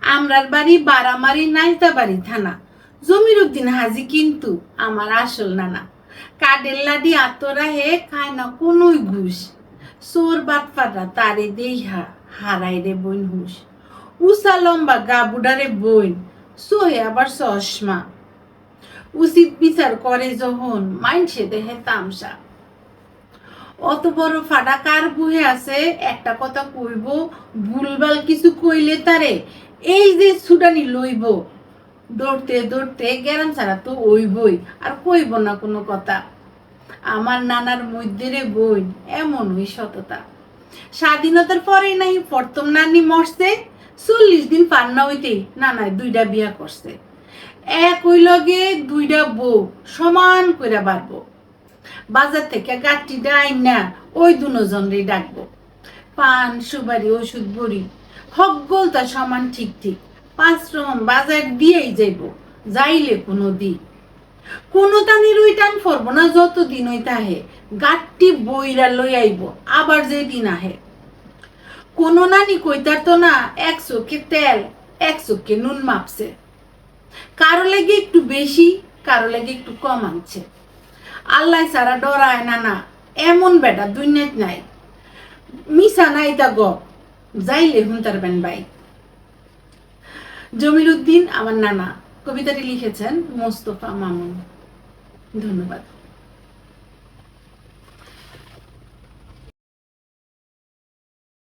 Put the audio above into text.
আমরার বাড়ি বারামারি নাইতা বাড়ি থানা। জমির উদ্দিন হাজি কিন্তু আমার আসল নানা। কাডের লাডি আতরা হে খায় না কোনোই ঘুষ। সোর বাটফাটা তারে দেইহা হারাই রে বইন হুস উষা লম্বা গা বুডারে বইন, সোহে আবার চশমা। উচিত বিচার করে যখন মাইনসে দেহে তামসা। অত বড় ফাটা কার বুহে আছে? একটা কথা কইব, ভুলভাল কিছু কইলে তারে এই যে সুডানি লইব, দৌড়তে দৌড়তে গেরাম ছাড়া তো ওইবই আর কইব না কোনো কথা। আমার নানার মধ্যে বই এমন ওই সততা। স্বাধীনতার পরে নাই প্রথম নানি মরছে, চল্লিশ দিন পার না হইতেই নানায় দুইটা বিয়া করছে। এক ওই লগে দুইটা বউ, সমান কইরা বাড়বো। বাজার থেকে গাঠটি ডাই না, ওই দুজনরে ডাকবো। পান, সুপারি, ওষুধ, বড়ি। হকগোল তা সমান ঠিক ঠিক। পাঁচ রকম বাজার দিয়েই যাইব, যাইলে কোনো দিন। কোনো টানির ওই টান ফরব না যত দিন ওই তাহে। গাঠটি বইরা লই আইব, আবার যে দিন আহে। কোনো নানি কইতার তো না, এক চোখে তেল, এক চোখে নুন মাপছে। কারও লাগে একটু বেশি, কারও লাগে একটু কম আনছে। আল্লাহ সারা ডরায় না না, এমন বেটা দুনিয়াত নাই। মিশা নাই তা গ যাইলে হুন্তার বেন বাই। জমির উদ্দিন আমার নানা। কবিতাটি লিখেছেন মোস্তফা মামুন। ধন্যবাদ।